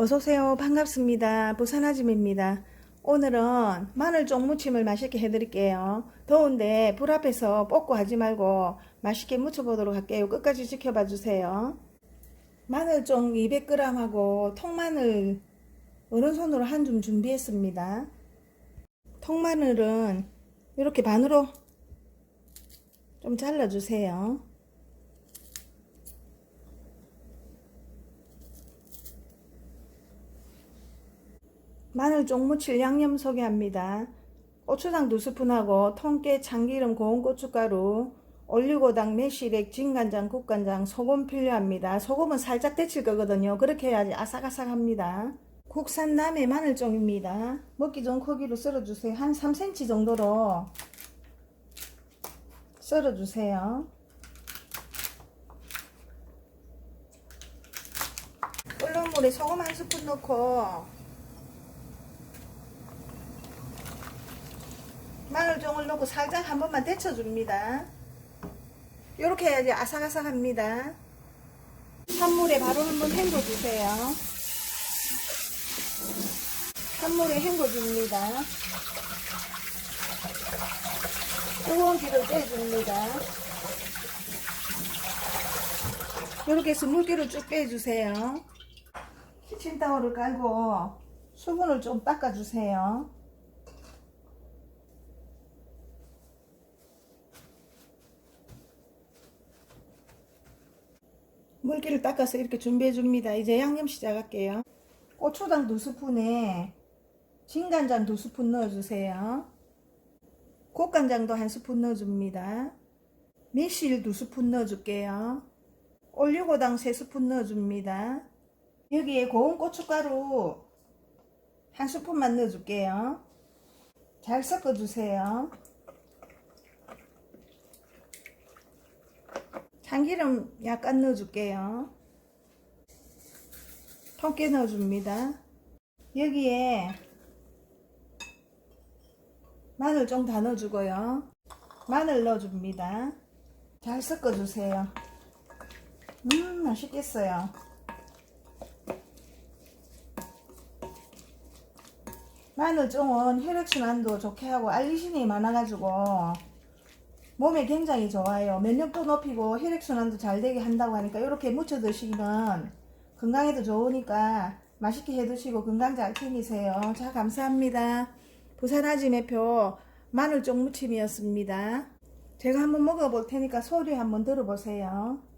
어서오세요. 반갑습니다. 부산 아줌입니다. 오늘은 마늘 쪽무침을 맛있게 해드릴게요. 더운데 불 앞에서 볶고 하지 말고 맛있게 무쳐보도록 할게요. 끝까지 지켜봐 주세요. 마늘 쪽 200g하고 통마늘 오른손으로 한 줌 준비했습니다. 통마늘은 이렇게 반으로 좀 잘라주세요. 마늘 쪽무칠 양념 소개합니다. 고추장 두 스푼하고 통깨, 참기름, 고운 고춧가루, 올리고당, 매실액, 진간장, 국간장, 소금 필요합니다. 소금은 살짝 데칠 거거든요. 그렇게 해야지 아삭아삭합니다. 국산 남해 마늘종입니다. 먹기 좋은 크기로 썰어주세요. 한 3cm 정도로 썰어주세요. 끓는 물에 소금 한 스푼 넣고 넣고 살짝 한 번만 데쳐줍니다. 이렇게 해야지 아삭아삭합니다. 찬물에 바로 한번 헹궈주세요. 찬물에 헹궈줍니다. 뜨거운 기를 빼줍니다. 이렇게 해서 물기를 쭉 빼주세요. 키친타월을 깔고 수분을 좀 닦아주세요. 물기를 닦아서 이렇게 준비해 줍니다. 이제 양념 시작할게요. 고추당 두 스푼에 진간장 두 스푼 넣어주세요. 국간장도 한 스푼 넣어줍니다. 매실 두 스푼 넣어줄게요. 올리고당 세 스푼 넣어줍니다. 여기에 고운 고춧가루 한 스푼만 넣어줄게요. 잘 섞어주세요. 참기름 약간 넣어줄게요. 통깨 넣어줍니다. 여기에 마늘 좀 다 넣어주고요. 마늘 넣어줍니다. 잘 섞어주세요. 음, 맛있겠어요. 마늘종은 혈액순환도 좋게 하고 알리신이 많아가지고 몸에 굉장히 좋아요. 면역도 높이고 혈액순환도 잘 되게 한다고 하니까 이렇게 무쳐 드시면 건강에도 좋으니까 맛있게 해 드시고 건강 잘 챙기세요. 자, 감사합니다. 부산 아지매표 마늘 쪽무침이었습니다. 제가 한번 먹어볼 테니까 소리 한번 들어보세요.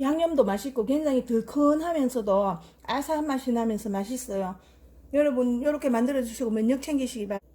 양념도 맛있고 굉장히 덜큰하면서도 아삭한 맛이 나면서 맛있어요. 여러분 이렇게 만들어 주시고 면역 챙기시기 바랍니다.